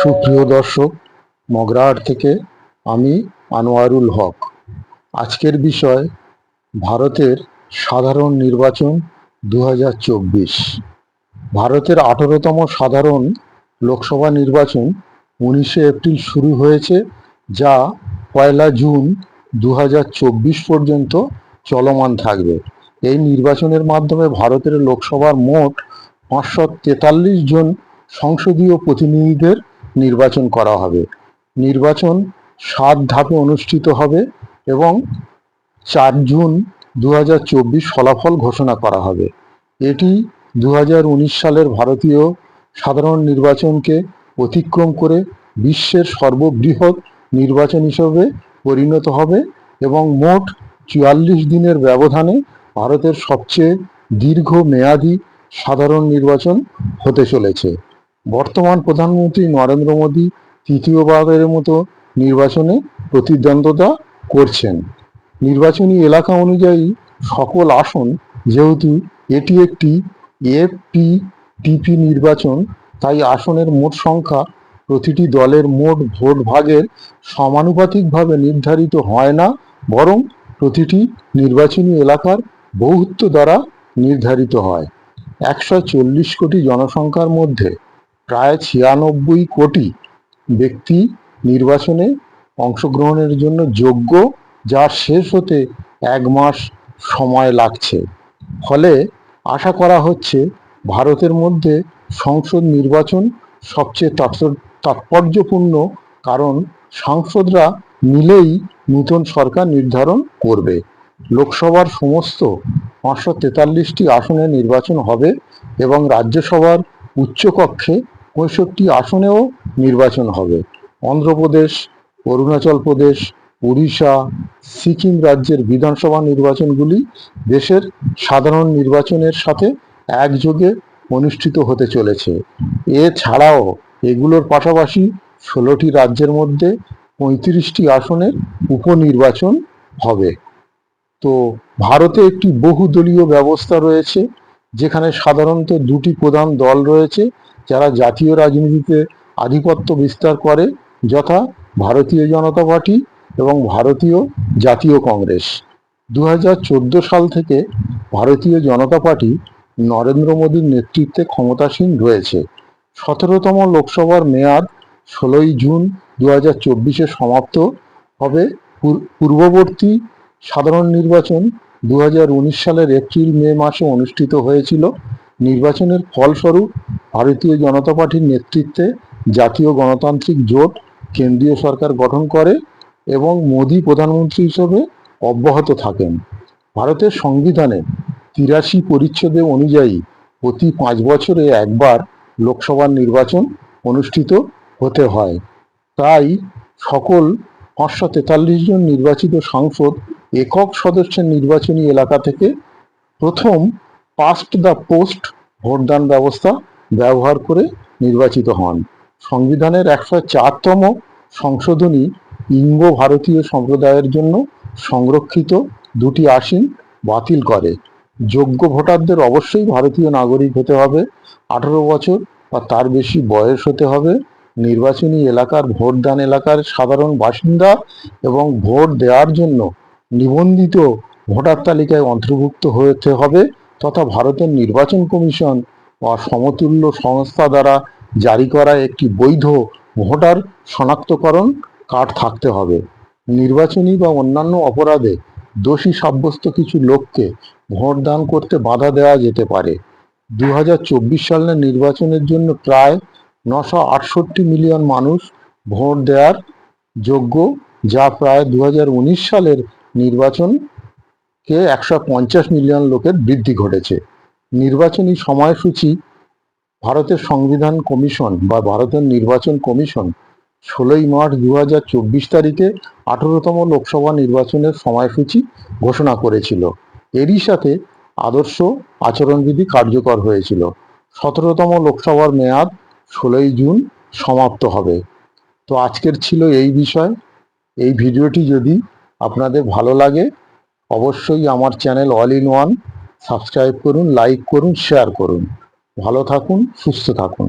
সুপ্রিয় দর্শক মগরাহাট থেকে আমি আনোয়ারুল হক। আজকের বিষয়, ভারতের সাধারণ নির্বাচন দু হাজার চব্বিশ। ভারতের আঠেরোতম সাধারণ লোকসভা নির্বাচন উনিশে এপ্রিল শুরু হয়েছে, যা পয়লা জুন দু হাজার চব্বিশ পর্যন্ত চলমান থাকবে। এই নির্বাচনের মাধ্যমে ভারতের লোকসভার মোট পাঁচশো তেতাল্লিশ জন সংসদীয় প্রতিনিধিদের নির্বাচন করা হবে। নির্বাচন সাত ধাপে অনুষ্ঠিত হবে এবং চার জুন দু হাজার চব্বিশ ফলাফল ঘোষণা করা হবে। এটি দু হাজার উনিশ সালের ভারতীয় সাধারণ নির্বাচনকে অতিক্রম করে বিশ্বের সর্ববৃহৎ নির্বাচন হিসেবে পরিণত হবে এবং মোট চুয়াল্লিশ দিনের ব্যবধানে ভারতের সবচেয়ে দীর্ঘ মেয়াদী সাধারণ নির্বাচন হতে চলেছে। বর্তমান প্রধানমন্ত্রী নরেন্দ্র মোদী তৃতীয়বারের মতো নির্বাচনে প্রতিদ্বন্দ্বিতা করছেন। নির্বাচনী এলাকা অনুযায়ী সকল আসন, যেহেতু এটি একটি এফপিটিপি নির্বাচন, তাই আসনের মোট সংখ্যা প্রতিটি দলের মোট ভোট ভাগের সমানুপাতিকভাবে নির্ধারিত হয় না, বরং প্রতিটি নির্বাচনী এলাকার বহুত্ব দ্বারা নির্ধারিত হয়। একশো চল্লিশ কোটি জনসংখ্যার মধ্যে প্রায় ছিয়ানব্বই কোটি ব্যক্তি নির্বাচনে অংশগ্রহণের জন্য যোগ্য যা শেষ হতে এক মাস সময় লাগছে। ফলে আশা করা হচ্ছে ভারতের মধ্যে সংসদ নির্বাচন সবচেয়ে তাৎপর্যপূর্ণ, কারণ সাংসদরা মিলেই নূতন সরকার নির্ধারণ করবে। লোকসভার সমস্ত পাঁচশো তেতাল্লিশটি আসনে নির্বাচন হবে এবং রাজ্যসভার উচ্চকক্ষে পঁয়ষট্টি আসনেও নির্বাচন হবে। অন্ধ্রপ্রদেশ, অরুণাচল প্রদেশ, উড়িষ্যা, সিকিম রাজ্যের বিধানসভা নির্বাচনগুলি দেশের সাধারণ নির্বাচনের সাথে একযোগে অনুষ্ঠিত হতে চলেছে। এছাড়াও এগুলোর পাশাপাশি ষোলোটি রাজ্যের মধ্যে পঁয়ত্রিশটি আসনের উপনির্বাচন হবে। তো ভারতে একটি বহুদলীয় ব্যবস্থা রয়েছে, যেখানে সাধারণত দুটি প্রধান দল রয়েছে যারা জাতীয় রাজনীতিতে আধিপত্য বিস্তার করে, যথা ভারতীয় জনতা পার্টি এবং ভারতীয় জাতীয় কংগ্রেস। দু সাল থেকে ভারতীয় জনতা পার্টি নরেন্দ্র মোদীর নেতৃত্বে ক্ষমতাসীন রয়েছে। সতেরোতম লোকসভার মেয়াদ ষোলোই জুন দু হাজার চব্বিশে সমাপ্ত হবে। পূর্ববর্তী সাধারণ নির্বাচন দু হাজার উনিশ সালের এপ্রিল মে মাসে অনুষ্ঠিত হয়েছিল। নির্বাচনের ফলস্বরূপ ভারতীয় জনতা পার্টির নেতৃত্বে জাতীয় গণতান্ত্রিক জোট কেন্দ্রীয় সরকার গঠন করে এবং মোদী প্রধানমন্ত্রী হিসেবে অব্যাহত থাকেন। ভারতের সংবিধানে তিরাশি পরিচ্ছেদে অনুযায়ী প্রতি পাঁচ বছরে একবার লোকসভার নির্বাচন অনুষ্ঠিত হতে হয়। তাই সকল পাঁচশো তেতাল্লিশ জন নির্বাচিত সাংসদ একক সদস্যের নির্বাচনী এলাকা থেকে প্রথম পাস্ট দ্য পোস্ট ভোটদান ব্যবস্থা ব্যবহার করে নির্বাচিত হন। সংবিধানের একশো চারতম সংশোধনী ইঙ্গ ভারতীয় সম্প্রদায়ের জন্য সংরক্ষিত দুটি আসীন বাতিল করে। যোগ্য ভোটারদের অবশ্যই ভারতীয় নাগরিক হতে হবে। আঠারো বছর বা তার বেশি বয়স হতে হবে। নির্বাচনী এলাকার ভোটদান এলাকার সাধারণ বাসিন্দা এবং ভোট দেওয়ার জন্য নিবন্ধিত ভোটার তালিকায় অন্তর্ভুক্ত হতে হবে তথা ভারতের নির্বাচন কমিশন বা সমতুল্য সংস্থা দ্বারা জারি করা একটি বৈধ ভোটার শনাক্তকরণ কার্ড থাকতে হবে। নির্বাচনী বা অন্যান্য অপরাধে দোষী সাব্যস্ত কিছু লোককে ভোট দান করতে বাধা দেওয়া যেতে পারে। দু হাজার চব্বিশ সালের নির্বাচনের জন্য প্রায় নশো আটষট্টি মিলিয়ন মানুষ ভোট দেওয়ার যোগ্য, যা প্রায় দুই হাজার উনিশ সালের নির্বাচনকে একশো পঞ্চাশ মিলিয়ন লোকের বৃদ্ধি ঘটেছে। নির্বাচনী সময়সূচি ভারতের সংবিধান কমিশন বা ভারতের নির্বাচন কমিশন ষোলোই মার্চ দু হাজার চব্বিশ তারিখে আঠেরোতম লোকসভা নির্বাচনের সময়সূচি ঘোষণা করেছিল। এরই সাথে আদর্শ আচরণবিধি কার্যকর হয়েছিল। সতেরোতম লোকসভার মেয়াদ ষোলোই জুন সমাপ্ত হবে। তো আজকের ছিল এই বিষয়। এই ভিডিওটি যদি আপনাদের ভালো লাগে, অবশ্যই আমার channel all in one subscribe করুন লাইক করুন শেয়ার করুন। ভালো থাকুন সুস্থ থাকুন।